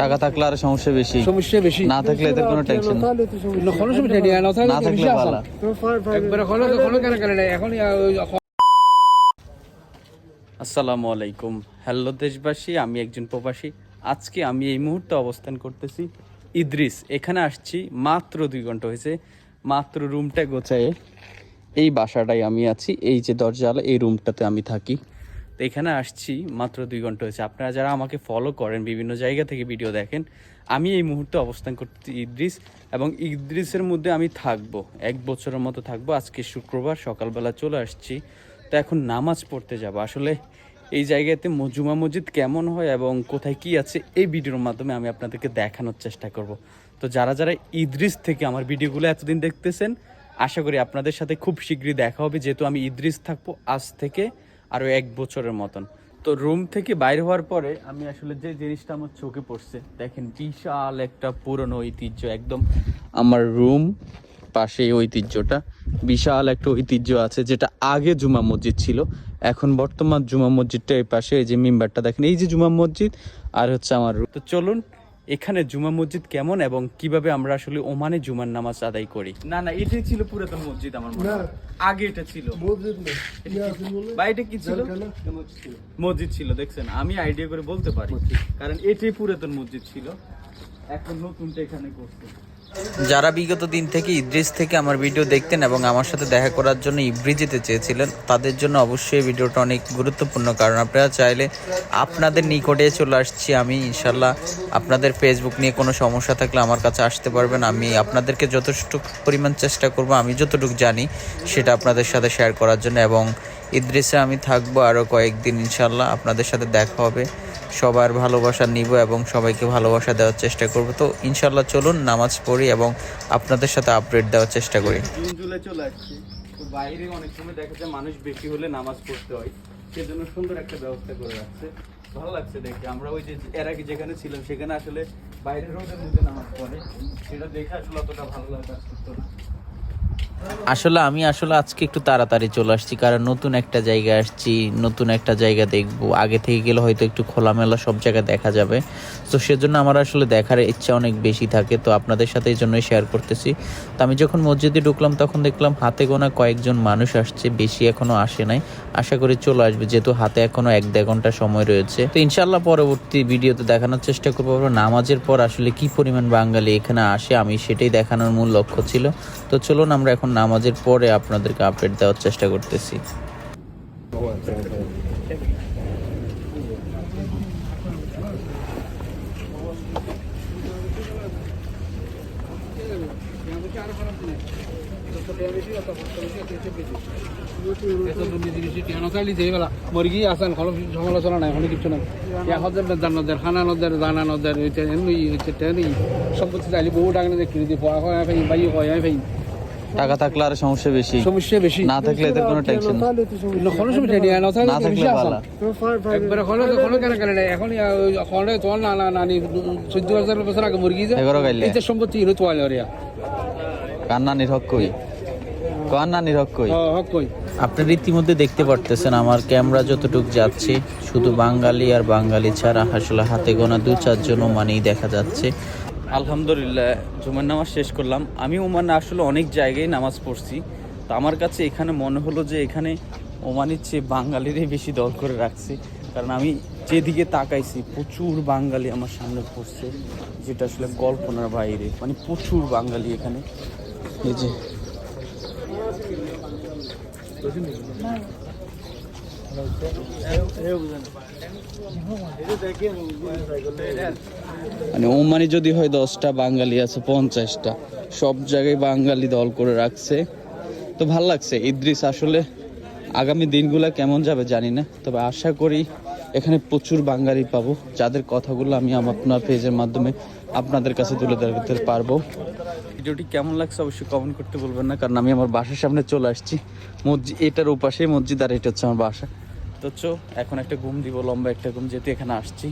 টাকা থাকলে আর সমস্যা বেশি। সমস্যা বেশি। না থাকলে এদের কোনো টেনশন না, কোনো সমস্যা নেই না থাকলে না থাকলে ভালো আসান। খোলো তো খোলো কেন কেন নেই? এখন আসসালামু আলাইকুম। হ্যালো দেশবাসী আমি একজন প্রবাসী। আজকে আমি এই মুহূর্তে অবস্থান করতেছি ইদ্রিস। এখানে আসছি মাত্র দুই ঘণ্টা হয়েছে। মাত্র রুমটা গোছায়ে এই বাসাটাই আমি আছি। এই যে দরজালা এই রুমটাতে আমি থাকি। তো এখানে আসছি, মাত্র দুই ঘণ্টা হয়েছে। আপনারা যারা আমাকে ফলো করেন, বিভিন্ন জায়গা থেকে ভিডিও দেখেন, আমি এই মুহূর্তে অবস্থান করতেছি ইদ্রিস এবং ইদ্রিসের মধ্যে আমি থাকব, এক বছরের মতো থাকব। আজকে শুক্রবার, সকালবেলা চলে আসছি। তো এখন নামাজ পড়তে যাব। আসলে এই জায়গাতে ম- জুমা মসজিদ কেমন হয় এবং কোথায় কি আছে, এই ভিডিওর মাধ্যমে আমি আপনাদেরকে দেখানোর চেষ্টা করব। তো যারা যারা ইদ্রিস থেকে আমার ভিডিওগুলো এতদিন দেখতেছেন, আশা করি আপনাদের সাথে খুব শীঘ্রই দেখা হবে। যেহেতু আমি ইদ্রিস থাকব আজ থেকে আরও এক বছরের মতন। তো রুম থেকে বাইর হওয়ার পরে আমি আসলে যে জিনিসটা আমার চোখে পড়ছে, দেখেন বিশাল একটা পুরনো ঐতিহ্য, একদম আমার রুম পাশে ঐতিহ্যটা, বিশাল একটা ঐতিহ্য আছে যেটা আগে জুমা মসজিদ ছিল। এখন বর্তমান জুমা মসজিদটা এই পাশে এই যে মেম্বারটা দেখেন, এই যে জুমা মসজিদ আর হচ্ছে আমার রুম তো চলুন এখানে জুমা মসজিদ কেমন এবং কীভাবে আমরা আসলে ওমানে জুমার নামাজ আদায় করি? না না এটাই ছিল পুরাতন মসজিদ আমার মনে হয়। আগে এটা ছিল। বা এটা কি ছিল? মসজিদ ছিল দেখছেন? আমি আইডিয়া করে বলতে পারি। কারণ এটাই পুরাতন মসজিদ ছিল। এখন নতুনটা এখানে করছে। যারা বিগত দিন থেকে ইদ্রিস থেকে আমার ভিডিও দেখতেন এবং আমার সাথে দেখা করার জন্য ইব্রি যেতে চেয়েছিলেন, তাদের জন্য অবশ্যই ভিডিওটা অনেক গুরুত্বপূর্ণ। কারণ আপনারা চাইলে আপনাদের নিকটে চলে আসছি আমি ইনশাল্লাহ আপনাদের ফেসবুক নিয়ে কোনো সমস্যা থাকলে আমার কাছে আসতে পারবেন। আমি আপনাদেরকে যথেষ্ট পরিমাণ চেষ্টা করব, আমি যতটুকু জানি সেটা আপনাদের সাথে শেয়ার করার জন্য। এবং ইদ্রিসে আমি থাকব আরও কয়েকদিন ইনশাল্লাহ আপনাদের সাথে দেখা হবে। সবার ভালোবাসা নিব এবং সবাইকে ভালোবাসা দেওয়ার চেষ্টা করব। তো ইনশাল্লাহ চলুন নামাজ পড়ি এবং আপনাদের সাথে আপডেট দেওয়ার চেষ্টা করি। জুন চলে তো অনেক দেখা যায় মানুষ বেশি হলে নামাজ পড়তে হয়। সেজন্য সুন্দর একটা ব্যবস্থা করে ভালো লাগছে দেখে। আমরা ওই যে যেখানে ছিলাম, সেখানে আসলে বাইরের রোডের মধ্যে নামাজ পড়ে। সেটা দেখে আসলে অতটা ভালো লাগা না। আসলে আমি আসলে আজকে একটু তাড়াতাড়ি চলে আসছি, কারণ নতুন একটা জায়গায় আসছি, নতুন একটা জায়গা দেখব। আগে থেকে গেলে হয়তো একটু খোলামেলা সব জায়গা দেখা যাবে। তো সেজন্য আমার আসলে দেখার ইচ্ছা অনেক বেশি থাকে, তো আপনাদের সাথে এই জন্যই শেয়ার করতেছি। তো আমি যখন মসজিদে ঢুকলাম, তখন দেখলাম হাতে গোনা কয়েকজন মানুষ আসছে, বেশি এখনও আসে নাই। আশা করি চলে আসবে, যেহেতু হাতে এখনও এক দেড় ঘণ্টা সময় রয়েছে। তো ইনশাল্লাহ পরবর্তী ভিডিওতে দেখানোর চেষ্টা করব নামাজের পর আসলে কি পরিমাণ বাঙালি এখানে আসে, আমি সেটাই দেখানোর মূল লক্ষ্য ছিল। তো চলুন আমরা এখন নামাজের পরে আপনাদেরকে আপডেট দেওয়ার চেষ্টা করতেছি। মুরগি আসান সমালোচনা নাই কিছু নাই সম্পত্তি চাইলে বহু টাকা কিনে দিব হয় ভাই ভাই হয় ভাই টাকা থাকলে আর সমস্যা বেশি। সমস্যা বেশি। না থাকলে এদের কোনো টেনশন না, কোনো সমস্যা নেই না থাকলে না থাকলে ভালো। একবারে তো খোলো কেন কেন এখন খোলে তোমার না না হাজার বছর আগে মুরগি যে এগারো গাইলে। এইটা সম্পত্তি হলো ওরিয়া কান্না নিরক কই? কান্না নিরক কই? হক কই? আপনারা ইতিমধ্যে দেখতে পারতেছেন আমার ক্যামেরা যতটুকু যাচ্ছে শুধু বাঙালি আর বাঙালি ছাড়া আসলে হাতে গোনা দু চারজন মানেই দেখা যাচ্ছে। আলহামদুলিল্লাহ, জুমার নামাজ শেষ করলাম। আমি ওমানে আসলে অনেক জায়গায় নামাজ পড়ছি। তো আমার কাছে এখানে মনে হলো যে এখানে ওমানের চেয়ে বাঙালিরই বেশি দল করে রাখছে। কারণ আমি যেদিকে তাকাইছি, প্রচুর বাঙালি আমার সামনে পড়ছে, যেটা আসলে কল্পনার বাইরে। মানে প্রচুর বাঙালি এখানে। এই যে। মানে ওমানি যদি হয় দশটা, বাঙালি আছে পঞ্চাশটা। সব জায়গায় বাঙালি দল করে রাখছে। তো ভালো লাগছে। ইদ্রিস, আসলে আগামী দিনগুলো কেমন যাবে জানি না। তবে আশা করি এখানে প্রচুর বাঙালি পাবো। যাদের কথাগুলো আমি আপনার পেজের মাধ্যমে আপনাদের কাছে তুলে ধরতে পারব। ভিডিওটি কেমন লাগছে অবশ্যই কমেন্ট করতে বলবেন না। কারণ আমি আমার বাসার সামনে চলে আসছি। মসজিদ এটার উপাশে মসজিদ আর এটা হচ্ছে আমার বাসা। তো চো এখন একটা ঘুম দিব লম্বা একটা ঘুম যেহেতু এখানে আসছি।